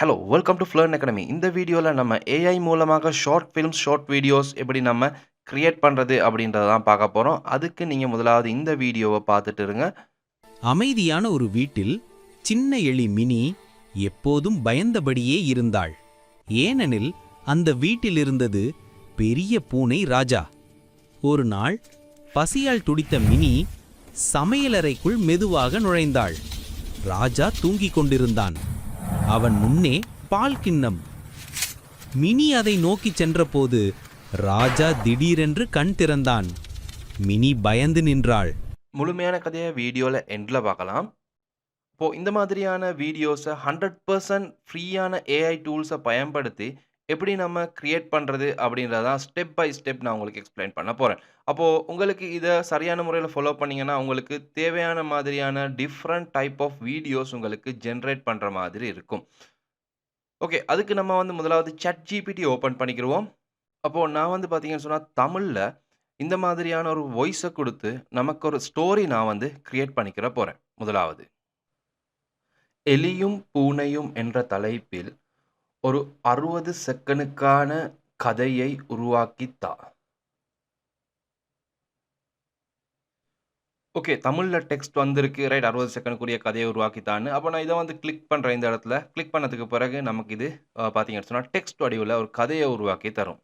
Hello welcome to Flern academy இந்த வீடியோவில் நம்ம ஏஐ மூலமாக ஷார்ட் ஃபிலிம்ஸ் ஷார்ட் வீடியோஸ் எப்படி நம்ம க்ரியேட் பண்ணுறது அப்படின்றத தான் பார்க்க போகிறோம் அதுக்கு நீங்கள் முதலாவது இந்த வீடியோவை பார்த்துட்டு இருங்க. அமைதியான ஒரு வீட்டில் சின்ன எலி மினி எப்போதும் பயந்தபடியே இருந்தாள். ஏனெனில் அந்த வீட்டில் இருந்தது பெரிய பூனை ராஜா. ஒரு நாள் பசியால் துடித்த மினி சமையலறைக்குள் மெதுவாக நுழைந்தாள். ராஜா தூங்கிக் கொண்டிருந்தான். அவன் முன்னே பால் கிண்ணம். மினி அதை நோக்கிச் சென்றபோது ராஜா திடீரென்று கண் திறந்தான். மினி பயந்து நின்றாள். முழுமையான கதையை வீடியோவில் எண்டில் பார்க்கலாம். இப்போது இந்த மாதிரியான வீடியோஸை ஹண்ட்ரட் பர்சன்ட் ஃப்ரீயான ஏஐ டூல்ஸை பயன்படுத்தி எப்படி நம்ம க்ரியேட் பண்ணுறது அப்படின்றதான் ஸ்டெப் பை ஸ்டெப் நான் உங்களுக்கு எக்ஸ்பிளைன் பண்ண போகிறேன் அப்போது உங்களுக்கு இதை சரியான முறையில் ஃபாலோ பண்ணிங்கன்னா உங்களுக்கு தேவையான மாதிரியான டிஃப்ரெண்ட் டைப் ஆஃப் வீடியோஸ் உங்களுக்கு ஜென்ரேட் பண்ணுற மாதிரி இருக்கும். ஓகே அதுக்கு நம்ம வந்து முதலாவது சட் ஜிபிடி ஓப்பன் பண்ணிக்கிடுவோம் அப்போது நான் வந்து பார்த்தீங்கன்னு சொன்னால் தமிழில் இந்த மாதிரியான ஒரு வாய்ஸை கொடுத்து நமக்கு ஒரு ஸ்டோரி நான் வந்து க்ரியேட் பண்ணிக்கிற போகிறேன் முதலாவது. எலியும் பூனையும் என்ற தலைப்பில் ஒரு அறுபது செகண்டுக்கான கதையை உருவாக்கித்தா ஓகே தமிழில் டெக்ஸ்ட் வந்திருக்கு. ரைட் அறுபது செகண்டுக்குரிய கதையை உருவாக்கித்தான்னு அப்போ நான் இதை வந்து கிளிக் பண்ணுறேன் இந்த இடத்துல. கிளிக் பண்ணதுக்கு பிறகு நமக்கு இது பார்த்தீங்கன்னு சொன்னால் டெக்ஸ்ட் வடிவில் ஒரு கதையை உருவாக்கி தரும்.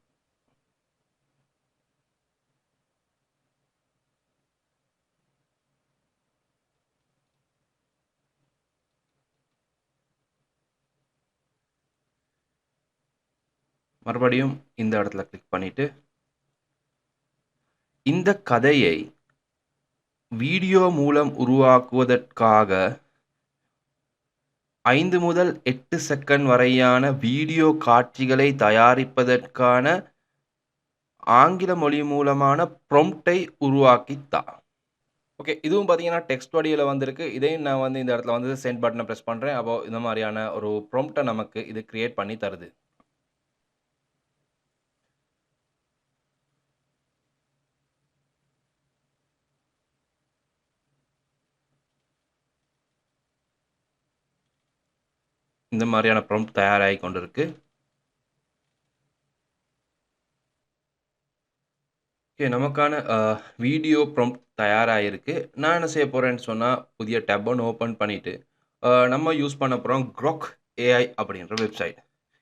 மறுபடியும் இந்த இடத்துல கிளிக் பண்ணிவிட்டு இந்த கதையை வீடியோ மூலம் உருவாக்குவதற்காக ஐந்து முதல் எட்டு செகண்ட் வரையான வீடியோ காட்சிகளை தயாரிப்பதற்கான ஆங்கில மொழி மூலமான ப்ரொம்ப்டை உருவாக்கித்தா ஓகே இதுவும் பார்த்தீங்கன்னா டெக்ஸ்ட் வடியில் வந்திருக்கு. இதையும் நான் வந்து இந்த இடத்துல வந்து சென்ட் பட்டனை ப்ரெஸ் பண்ணுறேன் அப்போ இந்த மாதிரியான ஒரு ப்ரொம்ப்டை நமக்கு இது கிரியேட் பண்ணி தருது. இந்த மாதிரியான ப்ரொம்ப்ட் தயாராகி கொண்டிருக்கு. ஓகே நமக்கான வீடியோ ப்ரொம்ப்ட் தயாராகிருக்கு நான் என்ன செய்ய போகிறேன்னு சொன்னால் புதிய டேப் ஒன்று ஓப்பன் பண்ணிவிட்டு நம்ம யூஸ் பண்ண போகிறோம் க்ரோக் ஏஐ அப்படின்ற வெப்சைட்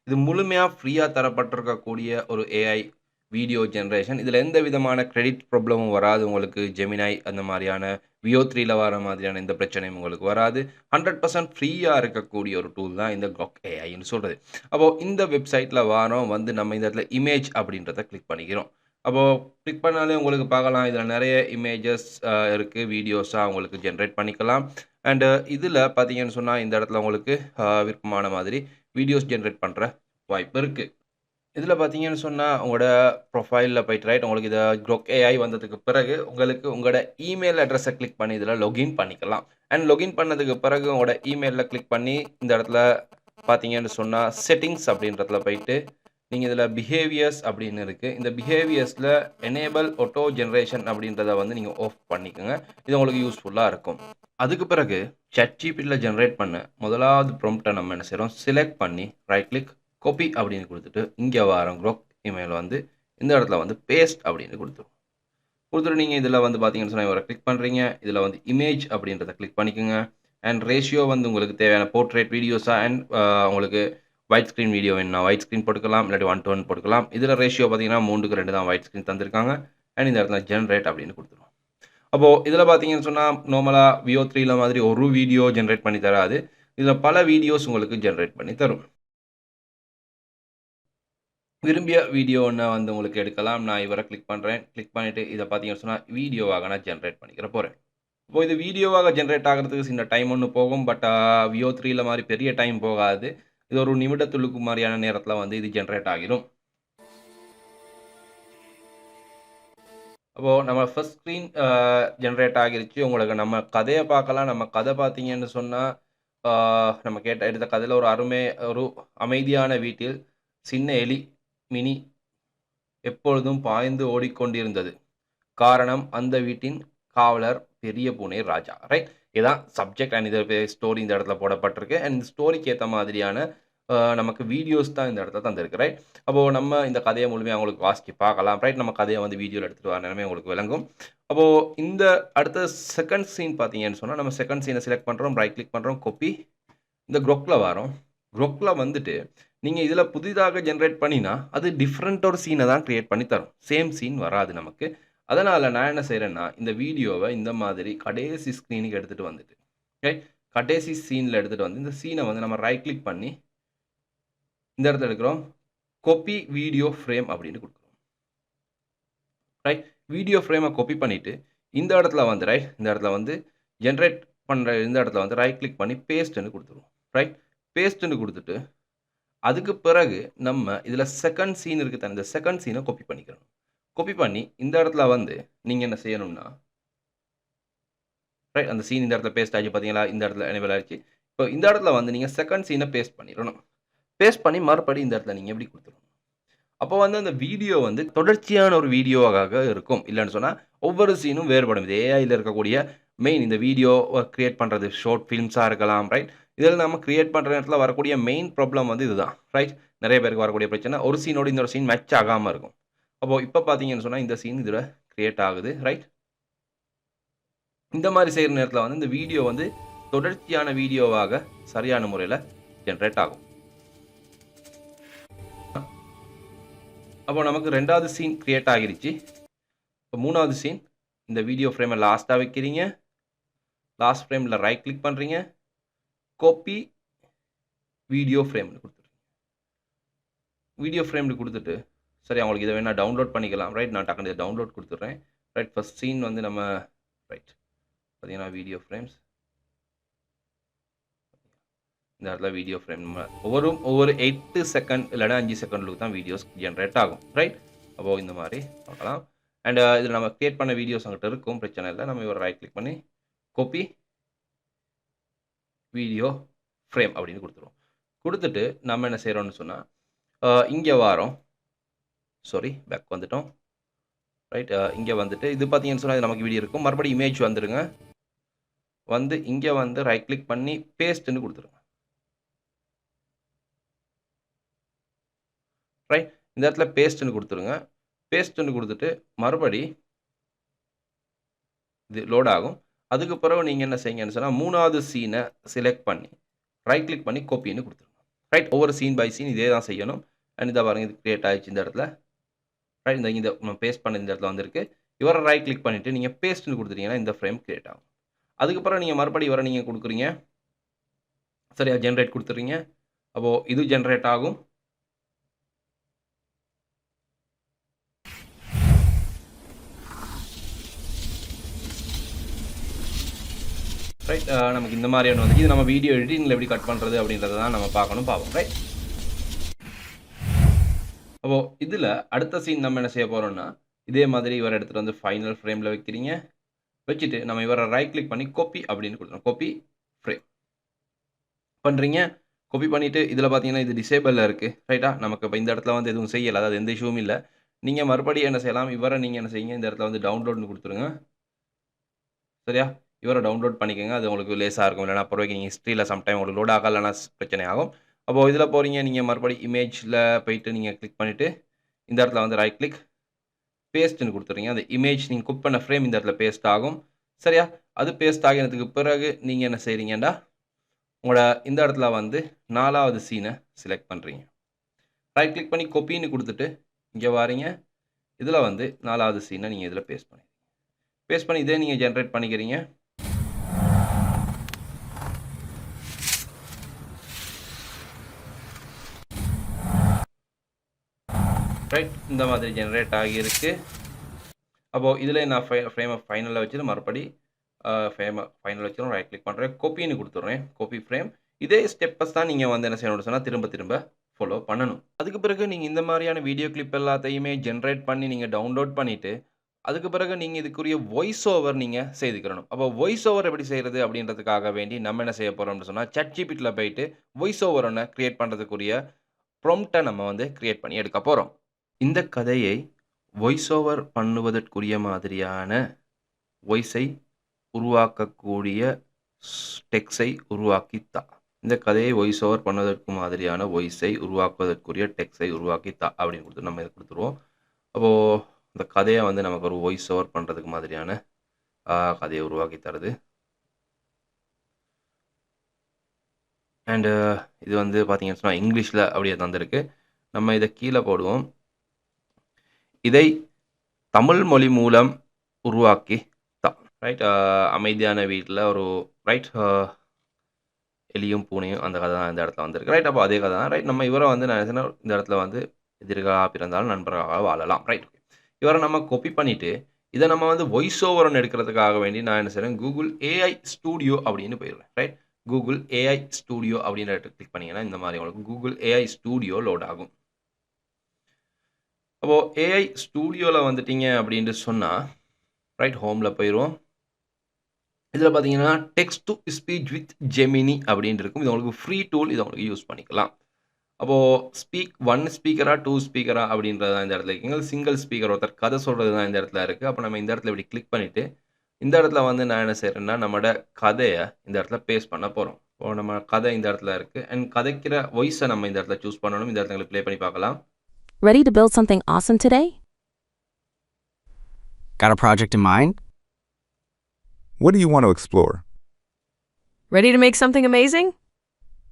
இது முழுமையாக ஃப்ரீயாக தரப்பட்டிருக்கக்கூடிய ஒரு ஏஐ வீடியோ ஜென்ரேஷன் இதில் எந்த விதமான கிரெடிட் ப்ராப்ளமும் வராது. உங்களுக்கு ஜெமினாய் அந்த மாதிரியான வியோ த்ரீல வர மாதிரியான எந்த பிரச்சனையும் உங்களுக்கு வராது. ஹண்ட்ரட் பர்சன்ட் ஃப்ரீயாக இருக்கக்கூடிய ஒரு டூல் தான் இந்த க்ராக் ஏஐன்னு சொல்கிறது அப்போது இந்த வெப்சைட்டில் வாரம் வந்து நம்ம இந்த இடத்துல இமேஜ் அப்படின்றத கிளிக் பண்ணிக்கிறோம். அப்போது கிளிக் பண்ணாலே உங்களுக்கு பார்க்கலாம். இதில் நிறைய இமேஜஸ் இருக்குது வீடியோஸாக உங்களுக்கு ஜென்ரேட் பண்ணிக்கலாம். அண்டு இதில் பார்த்தீங்கன்னு சொன்னால் இந்த இடத்துல உங்களுக்கு விருப்பமான மாதிரி வீடியோஸ் ஜென்ரேட் பண்ணுற வாய்ப்பு இருக்குது இதில் பார்த்தீங்கன்னு சொன்னால் உங்களோட ப்ரொஃபைலில் போயிட்டு ரைட் உங்களுக்கு இதை க்ரோக் ஏஐ வந்ததுக்கு பிறகு உங்களுக்கு உங்களோட இமெயில் அட்ரஸை கிளிக் பண்ணி இதில் லொகின் பண்ணிக்கலாம். அண்ட் லொகின் பண்ணதுக்கு பிறகு உங்களோட இமெயிலில் கிளிக் பண்ணி இந்த இடத்துல பார்த்தீங்கன்னு சொன்னால் செட்டிங்ஸ் அப்படின்றதுல போயிட்டு நீங்கள் இதில் பிஹேவியர்ஸ் அப்படின்னு இருக்குது இந்த பிஹேவியர்ஸில் எனேபிள் ஆட்டோ ஜென்ரேஷன் அப்படின்றத வந்து நீங்கள் ஆஃப் பண்ணிக்கோங்க. இது உங்களுக்கு யூஸ்ஃபுல்லாக இருக்கும். அதுக்கு பிறகு சட்ஜிபியில் ஜென்ரேட் பண்ண முதலாவது ப்ரொம்ப்டை நம்ம என்ன செய்கிறோம் செலக்ட் பண்ணி ரைட் கிளிக் காப்பி அப்படின்னு கொடுத்துட்டு இங்கே வரோம் க்ரோக் இமெயில் வந்து இந்த இடத்துல வந்து பேஸ்ட் அப்படின்னு கொடுத்துருவோம் கொடுத்துட்டு நீங்கள் இதில் வந்து பார்த்தீங்கன்னு சொன்னால் இவரை கிளிக் பண்ணுறீங்க இதில் வந்து இமேஜ் அப்படின்றத கிளிக் பண்ணிக்கோங்க. அண்ட் ரேஷியோ வந்து உங்களுக்கு தேவையான போர்ட்ரேட் வீடியோஸாக அண்ட் உங்களுக்கு ஒயிட் ஸ்க்ரீன் வீடியோ வேணும்னா ஒயிட் ஸ்க்ரீன் போட்டுக்கலாம். இல்லாட்டி ஒன் டு ஒன் போட்டுக்கலாம். இதில் ரேஷியோ பார்த்தீங்கன்னா மூணுக்கு ரெண்டு தான் ஒயிட் ஸ்க்ரீன் தந்திருக்காங்க. அண்ட் இந்த இடத்துல ஜென்ரேட் அப்படின்னு கொடுத்துருவோம் அப்போது இதில் பார்த்தீங்கன்னு சொன்னால் நார்மலாக வியோ த்ரீல மாதிரி ஒரு வீடியோ ஜென்ரேட் பண்ணி தராது. இதில் பல வீடியோஸ் உங்களுக்கு ஜென்ரேட் பண்ணி தரும். விரும்பிய வீடியோ ஒன்று வந்து உங்களுக்கு எடுக்கலாம். நான் இவரை கிளிக் பண்ணுறேன் கிளிக் பண்ணிவிட்டு இதை பார்த்தீங்கன்னு சொன்னால் வீடியோவாக நான் ஜென்ரேட் பண்ணிக்கிற போகிறேன் இப்போ இது வீடியோவாக ஜென்ரேட் ஆகிறதுக்கு சின்ன டைம் ஒன்று போகும். பட் வியோ த்ரீல மாதிரி பெரிய டைம் போகாது. இது ஒரு நிமிடத்துளுக்கு மாதிரியான நேரத்தில் வந்து இது ஜென்ரேட் ஆகிடும் அப்போது நம்ம ஃபர்ஸ்ட் ஸ்க்ரீன் ஜென்ரேட் ஆகிருச்சு. உங்களுக்கு நம்ம கதையை பார்க்கலாம். நம்ம கதை பார்த்தீங்கன்னு சொன்னால் நம்ம கேட்ட எடுத்த கதையில் ஒரு அருமை ஒரு அமைதியான வீட்டில் சின்ன எலி மினி எப்பொழுதும் பாய்ந்து ஓடிக்கொண்டிருந்தது காரணம் அந்த வீட்டின் காவலர் பெரிய பூனை ராஜா ரைட் இதான் சப்ஜெக்ட் அண்ட் இது ஸ்டோரி இந்த இடத்துல போடப்பட்டிருக்கு அண்ட் இந்த ஸ்டோரிக்கு ஏற்ற மாதிரியான நமக்கு வீடியோஸ் தான் இந்த இடத்துல தந்திருக்கு ரைட். அப்போது நம்ம இந்த கதையை முழுமையா அவங்களுக்கு வாசிச்சு பார்க்கலாம். ரைட். நம்ம கதையை வந்து வீடியோவில் எடுத்துகிட்டு வர நிலைமை உங்களுக்கு விளங்கும். அப்போது இந்த அடுத்த செகண்ட் சீன் பார்த்தீங்கன்னு சொன்னால் நம்ம செகண்ட் சீனை செலக்ட் பண்ணுறோம் ரைட் கிளிக் பண்ணுறோம் கொப்பி இந்த குரொக்கில் வரோம் குரோக்ல வந்துட்டு நீங்கள் இதில் புதிதாக ஜென்ரேட் பண்ணினா, அது டிஃப்ரெண்ட் ஒரு சீனை தான் க்ரியேட் பண்ணி தரும். சேம் சீன் வராது நமக்கு. அதனால் நான் என்ன செய்கிறேன்னா இந்த வீடியோவை இந்த மாதிரி கடைசி ஸ்க்ரீனுக்கு எடுத்துகிட்டு வந்துட்டு, ரைட். கடைசி சீனில் எடுத்துகிட்டு வந்து, இந்த சீனை வந்து நம்ம ரைட் கிளிக் பண்ணி இந்த இடத்துல எடுக்கிறோம். கொப்பி வீடியோ ஃப்ரேம் அப்படின்னு கொடுக்குறோம் ரைட். வீடியோ ஃப்ரேமை கொப்பி பண்ணிவிட்டு இந்த இடத்துல வந்து ரைட். இந்த இடத்துல வந்து ஜென்ரேட் பண்ணுற இந்த இடத்துல வந்து ரைட் கிளிக் பண்ணி பேஸ்ட்னு கொடுத்துருவோம் ரைட். பேஸ்ட்டுன்னு கொடுத்துட்டு அதுக்கு பிறகு நம்ம இதில் செகண்ட் சீன் இருக்குது தானே, இந்த செகண்ட் சீனை காப்பி பண்ணிக்கணும் காப்பி பண்ணி இந்த இடத்துல வந்து நீங்கள் என்ன செய்யணும்னா ரைட். அந்த சீன் இந்த இடத்துல பேஸ்ட் ஆச்சு பார்த்தீங்களா? இந்த இடத்துல எனேபிள் ஆயிருச்சு. இப்போ இந்த இடத்துல வந்து நீங்கள் செகண்ட் சீனை பேஸ்ட் பண்ணிடணும் பேஸ்ட் பண்ணி மறுபடி இந்த இடத்துல நீங்கள் எப்படி கொடுத்துருணும் அப்போ வந்து அந்த வீடியோ வந்து தொடர்ச்சியான ஒரு வீடியோவாக இருக்கும். இல்லைன்னு சொன்னால் ஒவ்வொரு சீனும் வேறுபடும். இது ஏஐயில் இருக்கக்கூடிய மெயின் இந்த வீடியோ கிரியேட் பண்ணுறது ஷார்ட் ஃபிலிம்ஸாக இருக்கலாம். ரைட். இதில் நம்ம கிரியேட் பண்ணுற நேரத்தில் வரக்கூடிய மெயின் ப்ராப்ளம் வந்து இதுதான். ரைட். நிறைய பேருக்கு வரக்கூடிய பிரச்சனை, ஒரு சீனோட இன்னொரு சீன் மேட்ச் ஆகாமல் இருக்கும். அப்போ இப்போ பார்த்தீங்கன்னு சொன்னால் இந்த சீன் இதில் கிரியேட் ஆகுது. ரைட். இந்த மாதிரி செய்கிற நேரத்தில் வந்து இந்த வீடியோ வந்து தொடர்ச்சியான வீடியோவாக சரியான முறையில் ஜென்ரேட் ஆகும். அப்போ நமக்கு ரெண்டாவது சீன் கிரியேட் ஆகிருச்சு. இப்போ மூணாவது சீன் இந்த வீடியோ ஃப்ரேமை லாஸ்ட்டாக வைக்கிறீங்க. லாஸ்ட் ஃப்ரேமில் ரைட் கிளிக் பண்ணுறீங்க கோப்பி வீடியோ ஃப்ரேம்னு குடுத்துறீங்க. வீடியோ ஃப்ரேம்னு கொடுத்துட்டு சரி அவங்களுக்கு இதை வேணால் டவுன்லோட் பண்ணிக்கலாம். ரைட். நான் டக்குனு இத டவுன்லோட் கொடுத்துட்றேன் ரைட். ஃபஸ்ட் சீன் வந்து நம்ம ரைட். பார்த்தீங்கன்னா வீடியோ ஃப்ரேம்ஸ். இந்த இடத்துல வீடியோ ஃப்ரேம் நம்ம ஒவ்வொரு ஒவ்வொரு எட்டு செகண்ட் இல்லைனா அஞ்சு செகண்டுக்கு தான் வீடியோஸ் ஜென்ரேட் ஆகும். ரைட். அப்போ இந்த மாதிரி பார்க்கலாம். அண்ட் இதில் நம்ம கிரியேட் பண்ண வீடியோஸ் அங்கிட்ட இருக்கும். பிரச்சனை இல்லை நம்ம இவர் ரைட் கிளிக் பண்ணி கோப்பி வீடியோ ஃப்ரேம் அப்படின்னு கொடுத்துருவோம் கொடுத்துட்டு நம்ம என்ன செய்கிறோம்னு சொன்னால் இங்கே வாரம் வாரோம். சாரி பேக் வந்துட்டோம். ரைட். இங்கே வந்துட்டு இது பார்த்தீங்கன்னு சொன்னால் இது நமக்கு வீடியோ இருக்கும். மறுபடியும் இமேஜ் வந்துருங்க. வந்து இங்கே வந்து ரைட் கிளிக் பண்ணி பேஸ்ட்ன்னு கொடுத்துருங்க ரைட். இந்த இடத்துல பேஸ்ட்டுன்னு கொடுத்துருங்க பேஸ்ட்டுன்னு கொடுத்துட்டு மறுபடி இது லோட் ஆகும். அதுக்கு பிறகு நீங்கள் என்ன செய்யுங்கன்னு சொன்னால் மூணாவது சீனை செலக்ட் பண்ணி ரைட் கிளிக் பண்ணி காப்பின்னு கொடுத்துருங்க ரைட். ஒவ்வொரு சீன் பை சீன் இதே தான் செய்யணும். அண்ட் இதை பாருங்கள் இது க்ரியேட் ஆகிடுச்சு இந்த இடத்துல. ரைட். இந்த இந்த பேஸ்ட் பண்ண இந்த இடத்துல வந்திருக்கு. இவரை ரைட் கிளிக் பண்ணிவிட்டு நீங்கள் பேஸ்ட்னு கொடுத்துட்டீங்கன்னா இந்த ஃப்ரேம் க்ரியேட் ஆகும். அதுக்கப்புறம் நீங்கள் மறுபடியும் இவர நீங்கள் கொடுக்குறீங்க சரியா ஜென்ரேட் கொடுத்துறீங்க அப்போது இது ஜென்ரேட் ஆகும். ரைட். Uh, நமக்கு இந்த மாதிரியான வந்து இது நம்ம வீடியோ எடிட்டிங்கில் எப்படி கட் பண்ணுறது அப்படின்றத தான் நம்ம பார்க்கணும் பார்ப்போம். ரைட். அப்போது இதில் அடுத்த சீன் நம்ம என்ன செய்ய போகிறோம்னா இதே மாதிரி இவரை எடுத்துகிட்டு வந்து ஃபைனல் ஃப்ரேமில் வைக்கிறீங்க. வச்சுட்டு நம்ம இவரை ரைட் கிளிக் பண்ணி கோப்பி அப்படின்னு கொடுத்துரும் காப்பி ஃப்ரேம். பண்ணுறீங்க கோப்பி பண்ணிவிட்டு இதில் பார்த்தீங்கன்னா, இது டிசேபிளில் இருக்குது ரைட்டா? நமக்கு இப்போ இந்த இடத்துல வந்து எதுவும் செய்யலை அதாவது எந்த இஷ்யூவும் இல்லை நீங்கள் மறுபடியும் என்ன செய்யலாம், இவரை நீங்கள் என்ன செய்யுங்க, இந்த இடத்துல வந்து டவுன்லோட்னு கொடுத்துருங்க சரியா? இவர டவுன்லோட் பண்ணிக்கங்க. அது உங்களுக்கு லேசாக இருக்கும். இல்லைனா பிறகு நீங்கள் ஹிஸ்ட்ரியில் சம்டைம் உங்களுக்கு லோட் ஆகலன்னா பிரச்சனை ஆகும். அப்போ இதில் போறீங்க. நீங்கள் மறுபடியும் இமேஜில் போயிட்டு நீங்கள் கிளிக் பண்ணிவிட்டு இந்த இடத்துல வந்து ரைட் கிளிக் பேஸ்ட்டுன்னு குடுத்துறீங்க. அந்த இமேஜ் நீங்கள் குக் பண்ண ஃப்ரேம் இந்த இடத்துல பேஸ்ட் ஆகும். சரியா? அது பேஸ்ட் ஆகினதுக்கு பிறகு நீங்கள் என்ன செய்கிறீங்கடா உங்களோட இந்த இடத்துல வந்து நாலாவது சீனை செலக்ட் பண்ணுறீங்க ரைட் கிளிக் பண்ணி கொப்பின்னு கொடுத்துட்டு இங்கே வாரீங்க. இதில் வந்து நாலாவது சீனை நீங்கள் இதில் பேஸ்ட் பண்ணி பேஸ்ட் பண்ணி இதே நீங்கள் ஜென்ரேட் பண்ணிக்கிறீங்க. ரைட். இந்த மாதிரி ஜென்ரேட் ஆகியிருக்கு. அப்போது இதில் நான் ஃபை ஃப்ரேமை ஃபைனலில் வச்சுட்டு மறுபடி ஃப்ரேமை ஃபைனலில் ஃபைனல்ல ரைட் கிளிக் பண்ணுறேன் கோப்பின்னு கொடுத்துட்றேன் கோப்பி ஃப்ரேம். இதே ஸ்டெப்பஸ் தான் நீங்கள் வந்து என்ன செய்யணும்னு சொன்னால் திரும்ப திரும்ப ஃபாலோ பண்ணணும். அதுக்கு பிறகு நீங்கள் இந்த மாதிரியான வீடியோ கிளிப் எல்லாத்தையுமே ஜென்ரேட் பண்ணி நீங்கள் டவுன்லோட் பண்ணிவிட்டு அதுக்கு பிறகு நீங்கள் இதுக்குரிய வாய்ஸ் ஓவர் நீங்கள் செய்துக்கிறணும். அப்போ வாய்ஸ் ஓவர் எப்படி செய்கிறது அப்படின்றதுக்காக வேண்டி நம்ம என்ன செய்ய போகிறோம்னு சொன்னால் சட்ஜிபிட்டில் போயிட்டு வாய்ஸ் ஓவர் ஒன்று க்ரியேட் பண்ணுறதுக்குரிய ப்ராம்ப்ட்ட நம்ம வந்து க்ரியேட் பண்ணி எடுக்க போகிறோம் இந்த கதையை வாய்ஸ் ஓவர் பண்ணுவதற்குரிய மாதிரியான வாய்ஸை உருவாக்கக்கூடிய டெக்ஸை உருவாக்கித்தா. தா. இந்த கதையை வாய்ஸ் ஓவர் பண்ணுவதற்கு மாதிரியான வாய்ஸை உருவாக்குவதற்குரிய டெக்ஸை உருவாக்கித்தா அப்படின்னு கொடுத்து நம்ம இதை கொடுத்துருவோம். அப்போது இந்த கதையை வந்து நமக்கு ஒரு வாய்ஸ் ஓவர் பண்ணுறதுக்கு மாதிரியான கதையை உருவாக்கி தருது. அண்டு இது வந்து பார்த்தீங்கன்னு சொன்னால் இங்கிலீஷில் அப்படியே தந்திருக்கு. நம்ம இதை கீழே போடுவோம். இதை தமிழ் மொழி மூலம் உருவாக்கி தான் ரைட் அமைதியான வீட்டில் ஒரு ரைட் எலியும் பூனையும் அந்த கதை தான் இந்த இடத்துல வந்திருக்கு. ரைட் அப்போ அதே கதை தான். ரைட் நம்ம இவரை வந்து நான் என்ன இந்த இடத்துல வந்து எதிர்களாக பிறந்தாலும் நண்பர்களாக வாழலாம். ரைட் இவரை நம்ம கொப்பி பண்ணிவிட்டு இதை நம்ம வந்து வாய்ஸ் ஓவர் எடுக்கிறதுக்காக வேண்டி நான் என்ன செய்கிறேன் கூகுள் ஏஐ ஸ்டூடியோ அப்படின்னு போயிடுவேன் ரைட் கூகுள் ஏஐ ஸ்டூடியோ அப்படின்னு கிளிக் பண்ணிங்கன்னா இந்த மாதிரி உங்களுக்கு கூகுள் ஏஐ ஸ்டூடியோ லோட் ஆகும். அப்போது ஏஐ ஸ்டூடியோவில் வந்துட்டீங்க அப்படின்ட்டு சொன்னால் ரைட் ஹோமில் போயிடுவோம் இதில் பார்த்தீங்கன்னா text to speech with Gemini அப்படின்னு இருக்கும். இது உங்களுக்கு ஃப்ரீ டூல் இதை உங்களுக்கு யூஸ் பண்ணிக்கலாம். அப்போது ஸ்பீக் ஒன் ஸ்பீக்கரா டூ ஸ்பீக்கரா அப்படின்றது தான் இந்த இடத்துல இருக்குங்க. சிங்கிள் ஸ்பீக்கர் ஒருத்தர் கதை சொல்கிறது தான் இந்த இடத்துல இருக்குது அப்போ நம்ம இந்த இடத்துல இப்படி கிளிக் பண்ணிவிட்டு இந்த இடத்துல வந்து நான் என்ன செய்கிறேன்னா நம்மளோட கதையை இந்த இடத்துல பேஸ் பண்ண போகிறோம் இப்போ நம்ம கதை இந்த இடத்துல இருக்குது அண்ட் கதைக்கிற வாய்ஸை நம்ம இந்த இடத்துல சூஸ் பண்ணணும். இந்த இடத்துல ப்ளே பண்ணி பார்க்கலாம். Ready to build something awesome today? Got a project in mind? What do you want to explore? Ready to make something amazing?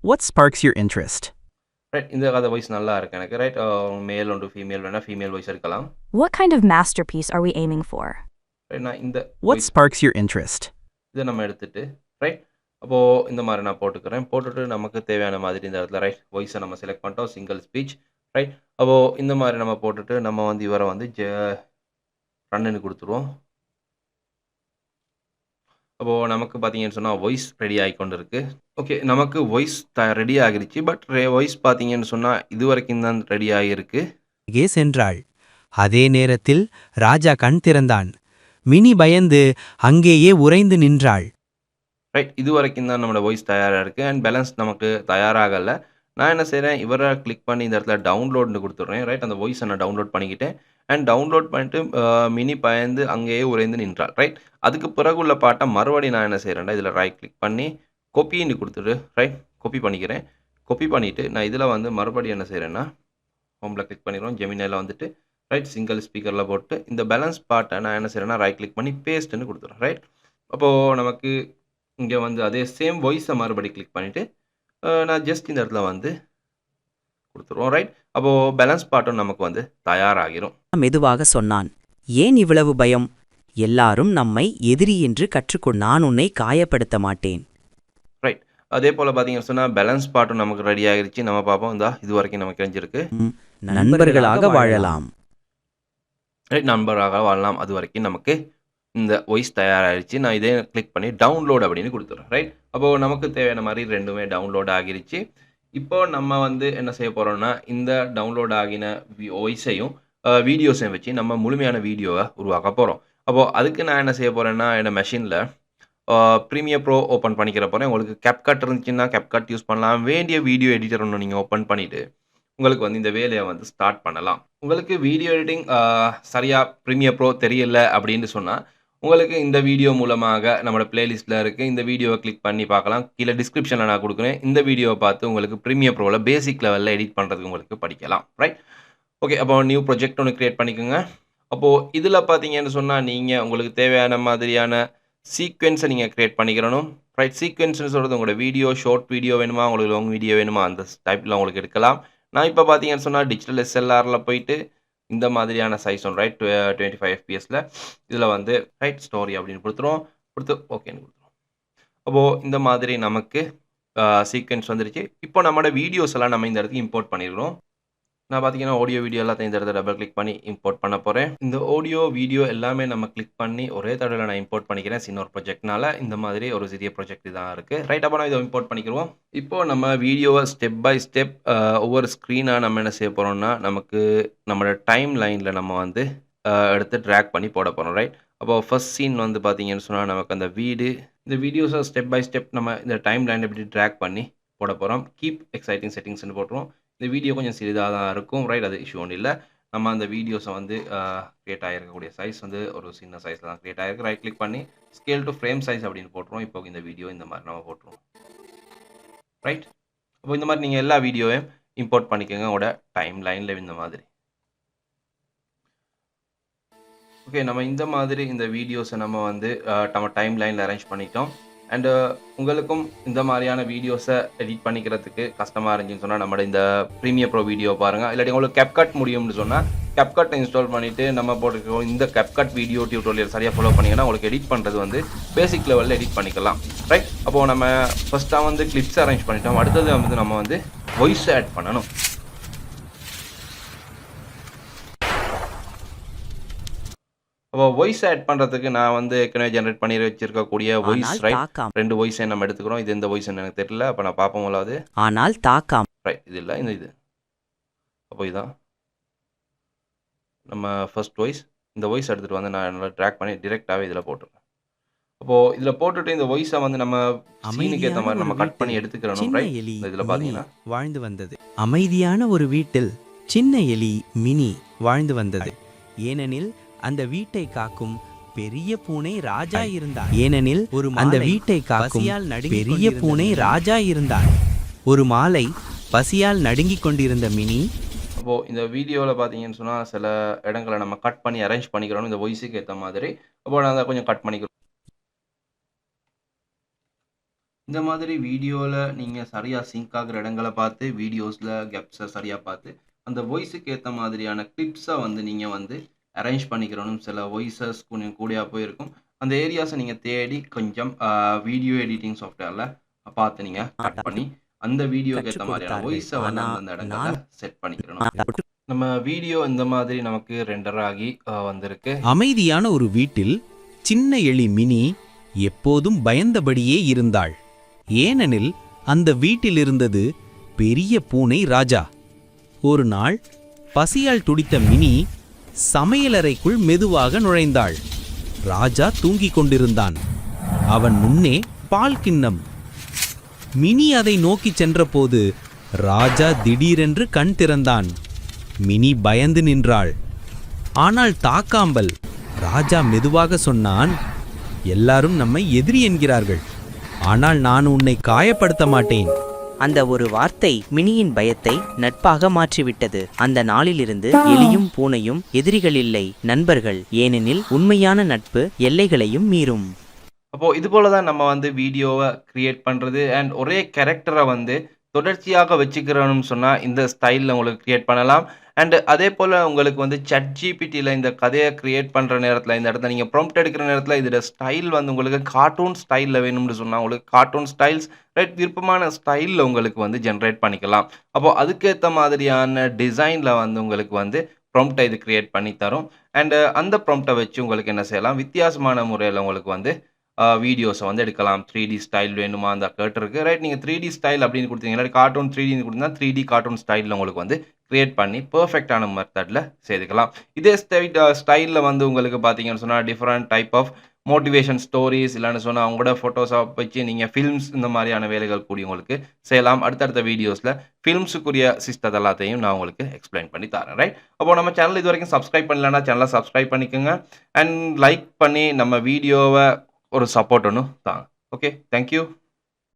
What sparks your interest? Right இந்த கதை வாய்ஸ் நல்லா இருக்கு எனக்கு ரைட் மேல் ஒன்று ஃபீமேல் வேணால் ஃபீமேல் வாய்ஸ் இருக்கலாம் What kind of masterpiece are we aiming for? Right நான் இந்த What voice- sparks your interest? இதை நம்ம எடுத்துட்டு ரைட் அப்போது இந்த மாதிரி நான் போட்டுக்கிறேன் போட்டுட்டு நமக்கு தேவையான மாதிரி இந்த இடத்துல ரைட் வாய்ஸை நம்ம செலக்ட் பண்ணிட்டோம் சிங்கிள் ஸ்பீச் ரைட் அப்போது இந்த மாதிரி நம்ம போட்டுட்டு நம்ம வந்து இவரை வந்து ஜ ரன்னுன்னு கொடுத்துருவோம். அப்போது நமக்கு பார்த்தீங்கன்னு சொன்னால் வாய்ஸ் ரெடி ஆகி கொண்டு இருக்கு ஓகே நமக்கு வாய்ஸ் த ரெடி ஆகிருச்சு. பட் வாய்ஸ் பார்த்தீங்கன்னு சொன்னால் இது வரைக்கும் தான் ரெடி ஆகியிருக்கு. அருகே சென்றாள். அதே நேரத்தில் ராஜா கண் திறந்தான். மினி பயந்து அங்கேயே உறைந்து நின்றாள். ரைட் இது வரைக்கும் தான் நம்மளோட வாய்ஸ் தயாராக இருக்குது அண்ட் பேலன்ஸ் நமக்கு தயாராகலை. நான் என்ன செய்கிறேன் இவரை கிளிக் பண்ணி இந்த இடத்துல டவுன்லோட்னு கொடுத்துட்றேன். ரைட் அந்த வாய்ஸை நான் டவுன்லோட் பண்ணிக்கிட்டேன். அண்ட் டவுன்லோட் பண்ணிட்டு மினி பயந்து அங்கேயே உறைந்து நின்றாள். ரைட் அதுக்கு பிறகு உள்ள பாட்டை மறுபடியும் நான் என்ன செய்கிறேன்டா இதில் ரைட் கிளிக் பண்ணி கொப்பின்னு கொடுத்துட்டு ரைட் கொப்பி பண்ணிக்கிறேன். கொப்பி பண்ணிவிட்டு நான் இதில் வந்து மறுபடியும் என்ன செய்கிறேன்னா ஹோமில் கிளிக் பண்ணிடுவோம் ஜெமினியில் வந்துட்டு ரைட் சிங்கிள் ஸ்பீக்கரில் போட்டு இந்த பேலன்ஸ் பாட்டை நான் என்ன செய்கிறேன்னா ரைட் கிளிக் பண்ணி பேஸ்ட்டுன்னு கொடுத்துட்றேன். ரைட் அப்போது நமக்கு இங்கே வந்து அதே சேம் வாய்ஸை மறுபடி கிளிக் பண்ணிவிட்டு நான் ஜஸ்ட் இந்த இடத்துல வந்து கொடுத்துருவோம் ரைட் அப்போது பேலன்ஸ் பாட்டும் நமக்கு வந்து தயாராகிரும். மெதுவாக சொன்னான் ஏன் இவ்வளவு பயம்? எல்லாரும் நம்மை எதிரி என்று கற்றுக்கொள் நான் உன்னை காயப்படுத்த மாட்டேன். ரைட் அதே போல் பார்த்தீங்கன்னு சொன்னால் பேலன்ஸ் பாட்டும் நமக்கு ரெடி ஆகிருச்சு. நம்ம பார்ப்போம் இந்தா இது வரைக்கும் நமக்கு தெரிஞ்சிருக்கு. நண்பர்களாக வாழலாம். ரைட் நண்பராக வாழலாம். அது வரைக்கும் நமக்கு இந்த வாய்ஸ் தயாராகிடுச்சு நான் இதே கிளிக் பண்ணி டவுன்லோட் அப்படின்னு கொடுத்துறேன். ரைட் அப்போது நமக்கு தேவையான மாதிரி ரெண்டுமே டவுன்லோட் ஆகிருச்சு. இப்போ நம்ம வந்து என்ன செய்ய போகிறோம்னா இந்த டவுன்லோட் ஆகின வாய்ஸையும் வீடியோஸையும் வச்சு நம்ம முழுமையான வீடியோவை உருவாக்க போகிறோம் அப்போது அதுக்கு நான் என்ன செய்ய போகிறேன்னா என்னோட மெஷினில் ப்ரீமியர் ப்ரோ ஓப்பன் பண்ணிக்கிற போகிறேன் உங்களுக்கு கேப்கட் இருந்துச்சுன்னா கேப்கட் யூஸ் பண்ணலாம். வேண்டிய வீடியோ எடிட்டர் ஒன்று நீங்கள் ஓப்பன் பண்ணிவிட்டு உங்களுக்கு வந்து இந்த வேலையை வந்து ஸ்டார்ட் பண்ணலாம். உங்களுக்கு வீடியோ எடிட்டிங் சரியாக ப்ரீமியர் ப்ரோ தெரியல அப்படின்னு சொன்னால் உங்களுக்கு இந்த வீடியோ மூலமாக நம்மளோட பிளேலிஸ்ட்டில் இருக்குது இந்த வீடியோவை கிளிக் பண்ணி பார்க்கலாம். கீழே டிஸ்கிரிப்ஷனில் நான் கொடுக்குறேன். இந்த வீடியோவை பார்த்து உங்களுக்கு ப்ரீமியர் ப்ரோவில் பேசிக் லெவலில் எடிட் பண்ணுறதுக்கு உங்களுக்கு படிக்கலாம். ரைட் ஓகே அப்போ நியூ ப்ரொஜெக்ட் ஒன்று க்ரியேட் பண்ணிக்கோங்க. அப்போது இதில் பார்த்தீங்கன்னு சொன்னால் நீங்கள் உங்களுக்கு தேவையான மாதிரியான சீக்வென்ஸை நீங்கள் க்ரியேட் பண்ணிக்கிறணும் ரைட் சீக்வென்ஸ்னு சொல்கிறது உங்களோட வீடியோ ஷார்ட் வீடியோ வேணுமா? உங்களுக்கு லாங் வீடியோ வேணுமா? அந்த டைப்பில் உங்களுக்கு எடுக்கலாம். நான் இப்போ பார்த்தீங்கன்னு சொன்னால் டிஜிட்டல் எஸ்எல்ஆரில் போயிட்டு இந்த மாதிரியான சைஸ் ஒன்று ரைட் டுவெண்ட்டி ஃபைவ் எஃபிஎஸில் இதில் வந்து ரைட் ஸ்டோரி அப்படின்னு கொடுத்துருவோம். கொடுத்து ஓகேன்னு கொடுத்துருவோம். அப்போது இந்த மாதிரி நமக்கு சீக்வன்ஸ் வந்துருச்சு. இப்போ நம்மளோட வீடியோஸ் எல்லாம் நம்ம இந்த இடத்துக்கு இம்போர்ட் பண்ணியிருக்கிறோம் நான் பார்த்தீங்கன்னா ஆடியோ வீடியோ எல்லாத்தையும் இந்த இடத்துல டபுள் கிளிக் பண்ணி இம்போர்ட் பண்ண போகிறேன் இந்த ஆடியோ வீடியோ எல்லாமே நம்ம கிளிக் பண்ணி ஒரே தடவை நான் இம்போர்ட் பண்ணிக்கிறேன். சின்ன ஒரு ப்ரொஜெக்ட்னால இந்த மாதிரி ஒரு சிறிய ப்ரொஜெக்ட் தான் இருக்குது ரைட் அப்போ நான் இதை இம்போர்ட் பண்ணிக்கிறோம் இப்போது நம்ம வீடியோவை ஸ்டெப் பை ஸ்டெப் ஒவ்வொரு ஸ்க்ரீனாக நம்ம என்ன செய்ய போகிறோம்னா நமக்கு நம்மளோட டைம் லைனில் நம்ம வந்து எடுத்து ட்ராக் பண்ணி போட போகிறோம் ரைட் அப்போ ஃபர்ஸ்ட் சீன் வந்து பார்த்தீங்கன்னு சொன்னால் நமக்கு அந்த வீடு இந்த வீடியோஸை ஸ்டெப் பை ஸ்டெப் நம்ம இந்த டைம் லைன் எப்படி ட்ராக் பண்ணி போட போகிறோம் கீப் எக்ஸைட்டிங் செட்டிங்ஸ்னு போட்டுருவோம். இந்த வீடியோ கொஞ்சம் சிறிதாக தான் இருக்கும். ரைட் அது இஷ்யூ ஒன்றும் இல்லை. நம்ம அந்த வீடியோஸை வந்து க்ரியேட் ஆகிருக்கக்கூடிய சைஸ் வந்து ஒரு சின்ன சைஸில் தான் க்ரியேட் ஆகிருக்கு ரைட் கிளிக் பண்ணி ஸ்கேல் டு ஃப்ரேம் சைஸ் அப்படின்னு போட்டுருவோம். இப்போ இந்த வீடியோ இந்த மாதிரி நம்ம போட்டுருவோம். ரைட் அப்போ இந்த மாதிரி நீங்கள் எல்லா வீடியோவையும் இம்போர்ட் பண்ணிக்கோங்க. உங்களோட டைம் லைனில் இந்த மாதிரி. ஓகே நம்ம இந்த மாதிரி இந்த வீடியோஸை நம்ம வந்து நம்ம டைம் லைனில் அரேஞ்ச் பண்ணிட்டோம். அண்டு uh, உங்களுக்கும் இந்த மாதிரியான வீடியோஸை எடிட் பண்ணிக்கிறதுக்கு கஷ்டமாக இருந்துச்சுன்னு சொன்னால் நம்மளோட இந்த ப்ரீமியர் ப்ரோ வீடியோ பாருங்கள் இல்லாட்டி உங்களுக்கு கெப்கட் முடியும்னு சொன்னால் CapCut இன்ஸ்டால் பண்ணிவிட்டு நம்ம போட்டுருக்கோம் இந்த கெப்கட் வீடியோ டியூட்டோரியல் சரியாக ஃபாலோ பண்ணிங்கன்னா உங்களுக்கு எடிட் பண்ணுறது வந்து பேசிக் லெவலில் எடிட் பண்ணிக்கலாம். ரைட் அப்போது நம்ம ஃபஸ்ட்டாக வந்து கிளிப்ஸ் அரேஞ்ச் பண்ணிட்டோம். அடுத்தது வந்து நம்ம வந்து வாய்ஸ் ஆட் பண்ணணும். அப்போ வாய்ஸ் ஆட் பண்ணுறதுக்கு நான் வந்து ஏற்கனவே ஜென்ரேட் பண்ணி வச்சிருக்கக்கூடிய வாய்ஸ் ரைட் ரெண்டு வாய்ஸை நம்ம எடுத்துக்கிறோம். இது எந்த வாய்ஸ் எனக்கு தெரியல. அப்போ நான் பார்ப்போம் முதலாவது. ஆனால் தாக்காம். ரைட் இது இல்லை இந்த இது. அப்போ இதான். நம்ம ஃபர்ஸ்ட் வாய்ஸ் இந்த வாய்ஸ் எடுத்துகிட்டு வந்து நான் நல்லா ட்ராக் பண்ணி டிரெக்டாகவே இதில் போட்டுருக்கேன் அப்போது இதில் போட்டுட்டு இந்த வாய்ஸை வந்து நம்ம சீனுக்கு ஏற்ற மாதிரி நம்ம கட் பண்ணி இந்த இதில் பார்த்தீங்கன்னா வாழ்ந்து வந்தது. அமைதியான ஒரு வீட்டில் சின்ன எலி மினி வாழ்ந்து வந்தது. ஏனெனில் அந்த வீட்டை காக்கும் பெரிய பூனை ராஜா இருந்தார். ஏனெனில் ஒரு அந்த வீட்டை காக்கும் பெரிய பூனை ராஜா இருந்தார். ஒரு மாலை பசியால் நடுங்கிக் கொண்டிருந்த மினி. அப்போது இந்த வீடியோவில் பார்த்தீங்கன்னு சொன்னால் சில இடங்களை நம்ம கட் பண்ணி அரேஞ்ச் பண்ணிக்கிறோம் இந்த வாய்ஸுக்கு ஏற்ற மாதிரி. அப்போ நான் அதை கொஞ்சம் கட் பண்ணிக்கிறோம். இந்த மாதிரி வீடியோவில் நீங்கள் சரியாக சிங்க் ஆகிற இடங்களை பார்த்து வீடியோஸில் கெப்ஸை சரியாக பார்த்து அந்த வாய்ஸுக்கு ஏற்ற மாதிரியான கிளிப்ஸை வந்து நீங்கள் வந்து அரேஞ்ச் பண்ணிக்கிறணும் சில வாய்ஸஸ் கொஞ்சம் கூடியா போயிருக்கும். அந்த ஏரியாஸை நீங்கள் தேடி கொஞ்சம் வீடியோ எடிட்டிங் சாஃப்ட்வேரில் பார்த்து நீங்கள் கட் பண்ணி அந்த வீடியோக்கு ஏற்ற மாதிரியான. வாய்ஸை வந்து அந்த நான் செட் பண்ணிக்கிறணும். நம்ம வீடியோ இந்த மாதிரி நமக்கு ரெண்டர் ஆகி வந்திருக்கு. அமைதியான ஒரு வீட்டில் சின்ன எலி மினி எப்போதும் பயந்தபடியே இருந்தாள். ஏனெனில் அந்த வீட்டில் இருந்தது பெரிய பூனை ராஜா. ஒரு நாள் பசியால் துடித்த மினி சமையலறைக்குள் மெதுவாக நுழைந்தாள். ராஜா தூங்கிக் கொண்டிருந்தான். அவன் முன்னே பால் கிண்ணம். மினி அதை நோக்கிச் சென்றபோது ராஜா திடீரென்று கண் திறந்தான். மினி பயந்து நின்றாள். ஆனால் தாக்காம்பல் ராஜா மெதுவாக சொன்னான் எல்லாரும் நம்மை எதிரி என்கிறார்கள். ஆனால் நான் உன்னை காயப்படுத்த மாட்டேன். அந்த ஒரு வார்த்தை மினியின் பயத்தை நட்பாக மாற்றிவிட்டது. அந்த நாளிலிருந்து எலியும் பூனையும் எதிரிகள் இல்லை நண்பர்கள் ஏனெனில் உண்மையான நட்பு எல்லைகளையும் மீறும். அப்போது இது போல தான் நம்ம வந்து வீடியோவை கிரியேட் பண்ணுறது அண்ட் ஒரே கேரக்டரை வந்து தொடர்ச்சியாக வச்சுக்கிறோம்னு சொன்னால் இந்த ஸ்டைலில் உங்களுக்கு கிரியேட் பண்ணலாம். அண்டு அதே போல் உங்களுக்கு வந்து சட் ஜிபிடியில் இந்த கதையை க்ரியேட் பண்ணுற நேரத்தில் இந்த இடத்துல நீங்கள் ப்ரொம்ப்ட் எடுக்கிற நேரத்தில் இதோட ஸ்டைல் வந்து உங்களுக்கு கார்ட்டூன் ஸ்டைலில் வேணும்னு சொன்னால் உங்களுக்கு கார்ட்டூன் ஸ்டைல்ஸ் ரைட் விருப்பமான ஸ்டைலில் உங்களுக்கு வந்து ஜென்ரேட் பண்ணிக்கலாம். அப்போது அதுக்கேற்ற மாதிரியான டிசைனில் வந்து உங்களுக்கு வந்து ப்ரொம்ப்டை இது க்ரியேட் பண்ணி தரும். அண்டு அந்த ப்ரொம்ப்டை வச்சு உங்களுக்கு என்ன செய்யலாம்? வித்தியாசமான முறையில் உங்களுக்கு வந்து வீடியோஸை வந்து எடுக்கலாம். த்ரீ டி ஸ்டைல் வேணுமா அந்த கேட்டிருக்கு ரைட் நீங்கள் த்ரீ டி ஸ்டைல் அப்படின்னு கொடுத்தீங்கன்னா கார்ட்டூன் த்ரீ டி கொடுத்தீங்கன்னா த்ரீ டி கார்ட்டூன் ஸ்டைலில் உங்களுக்கு வந்து கிரியேட் பண்ணி பர்ஃபெக்டான மெத்தடில் செய்துக்கலாம். இதே ஸ்டைட் ஸ்டைலில் வந்து உங்களுக்கு பார்த்தீங்கன்னு சொன்னால் different type of motivation stories இல்லைன்னு சொன்னால் அவங்களோட ஃபோட்டோஸாக வச்சு நீங்கள் ஃபில்ம்ஸ் இந்த மாதிரியான வேலைகள் கூடி உங்களுக்கு செய்யலாம். அடுத்தடுத்த வீடியோஸில் ஃபில்ம்ஸுக்குரிய சிஸ்டத்தை எல்லாத்தையும் நான் உங்களுக்கு எக்ஸ்பிளைன் பண்ணி தரேன். ரைட் அப்போ நம்ம சேனல் இது வரைக்கும் சப்ஸ்கிரைப் பண்ணலன்னா சேனலை சப்ஸ்கிரைப் பண்ணிக்கோங்க. அண்ட் லைக் பண்ணி நம்ம வீடியோவை ஒரு சப்போர்ட் ஒன்று தாங்க ஓகே தேங்க்யூ